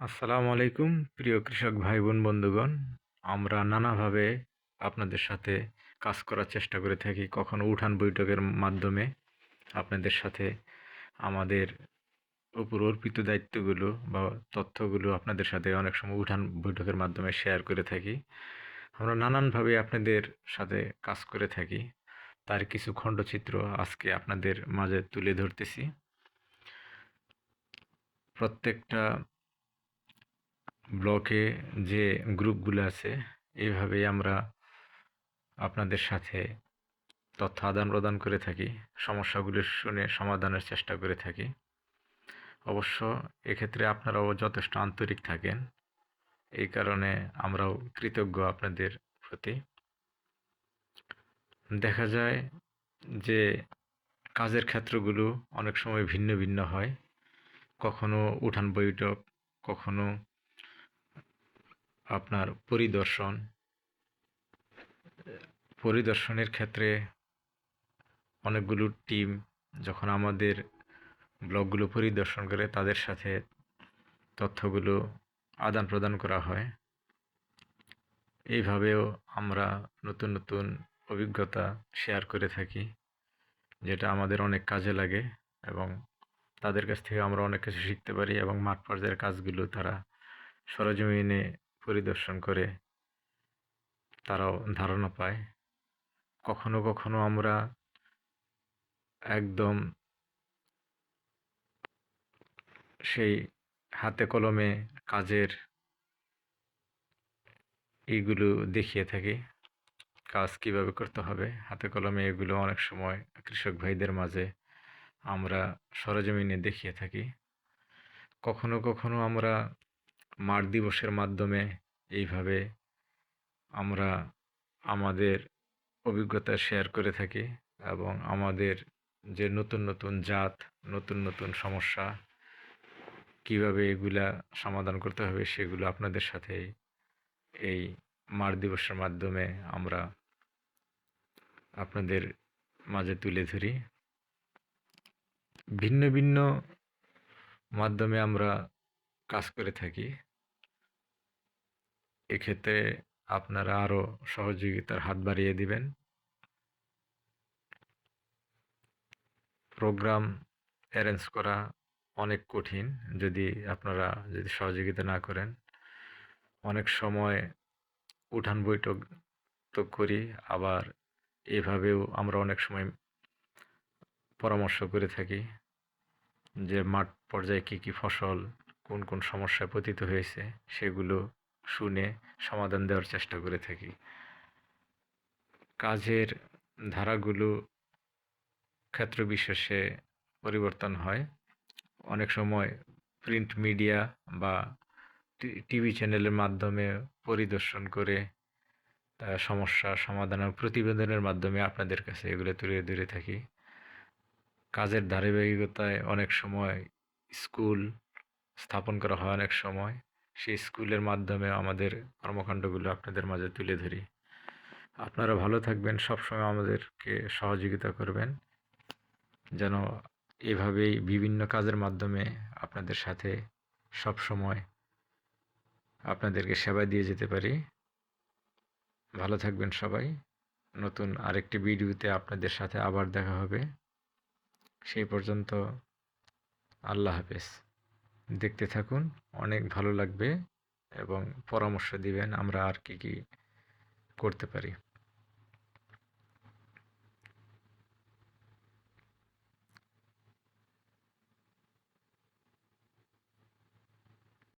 আসসালামু আলাইকুম, প্রিয় কৃষক ভাই বোন বন্ধুগণ। আমরা নানাভাবে আপনাদের সাথে কাজ করার চেষ্টা করে থাকি। কখনো উঠান বৈঠকের মাধ্যমে আপনাদের সাথে আমাদের উপর অর্পিত দায়িত্বগুলো বা তথ্যগুলো আপনাদের সাথে অনেক সময় উঠান বৈঠকের মাধ্যমে শেয়ার করে থাকি। আমরা নানানভাবে আপনাদের সাথে কাজ করে থাকি। তার কিছু খণ্ডচিত্র আজকে আপনাদের মাঝে তুলে ধরতেছি। প্রত্যেকটা ব্লকে যে গ্রুপগুলো আছে এইভাবেই আমরা আপনাদের সাথে তথ্য আদান প্রদান করে থাকি, সমস্যাগুলি শুনে সমাধানের চেষ্টা করে থাকি। অবশ্য এক্ষেত্রে আপনারাও যথেষ্ট আন্তরিক থাকেন, এই কারণে আমরাও কৃতজ্ঞ আপনাদের প্রতি। দেখা যায় যে কাজের ক্ষেত্রগুলো অনেক সময় ভিন্ন ভিন্ন হয়। কখনো উঠান বৈঠক, কখনো আপনার পরিদর্শন, পরিদর্শনের ক্ষেত্রে অনেকগুলো টিম যখন আমাদের ব্লগগুলো পরিদর্শন করে তাদের সাথে তথ্যগুলো আদান প্রদান করা হয়। এইভাবেও আমরা নতুন নতুন অভিজ্ঞতা শেয়ার করে থাকি, যেটা আমাদের অনেক কাজে লাগে এবং তাদের কাছ থেকে আমরা অনেক কিছু শিখতে পারি এবং মাঠ পর্যায়ের কাজগুলো তারা সরজমিনে পরিদর্শন করে তারাও ধারণা পায়। কখনো কখনো আমরা একদম সেই হাতে কলমে কাজের এইগুলো দেখিয়ে থাকি, কাজ কীভাবে করতে হবে। হাতে কলমে এগুলো অনেক সময় কৃষক ভাইদের মাঝে আমরা সরজমিনে দেখিয়ে থাকি। কখনো কখনো আমরা মাঠ দিবসের মাধ্যমে এইভাবে আমরা আমাদের অভিজ্ঞতা শেয়ার করে থাকি এবং আমাদের যে নতুন নতুন জাত, নতুন নতুন সমস্যা, কীভাবে এগুলা সমাধান করতে হবে সেগুলো আপনাদের সাথে এই মার দিবসের মাধ্যমে আমরা আপনাদের মাঝে তুলে ধরি। ভিন্ন ভিন্ন মাধ্যমে আমরা কাজ করে থাকি। এক্ষেত্রে আপনারা আরও সহযোগিতার হাত বাড়িয়ে দিবেন। প্রোগ্রাম অ্যারেঞ্জ করা অনেক কঠিন, যদি আপনারা যদি সহযোগিতা না করেন। অনেক সময় উঠান বৈঠক তো করি, আবার এভাবেও আমরা অনেক সময় পরামর্শ করে থাকি যে মাঠ পর্যায়ে কী কী ফসল, কোন কোন সমস্যায় পতিত হয়েছে, সেগুলো শুনে সমাধান দেওয়ার চেষ্টা করে থাকি। কাজের ধারাগুলো ক্ষেত্র বিশেষে পরিবর্তন হয়। অনেক সময় প্রিন্ট মিডিয়া বা টিভি চ্যানেলের মাধ্যমে পরিদর্শন করে সমস্যা সমাধানের প্রতিবেদনের মাধ্যমে আপনাদের কাছে এগুলো তুলে ধরে থাকি। কাজের ধারাবাহিকতায় অনেক সময় স্কুল স্থাপন করা হয় অনেক সময়। সেই স্কুলের মাধ্যমে আমাদের কর্মকাণ্ডগুলো আপনাদের মাঝে তুলে ধরি। আপনারা ভালো থাকবেন, সবসময় আমাদেরকে সহযোগিতা করবেন। যেন এভাবেই বিভিন্ন কাজের মাধ্যমে আপনাদের সাথে সব সময় আপনাদেরকে সেবা দিয়ে যেতে পারি। ভালো থাকবেন সবাই। নতুন আরেকটি ভিডিওতে আপনাদের সাথে আবার দেখা হবে। সেই পর্যন্ত আল্লাহ হাফেজ। দেখতে থাকুন। অনেক ভালো লাগবে এবং পরামর্শ দিবেন আমরা আর কি কি করতে পারি।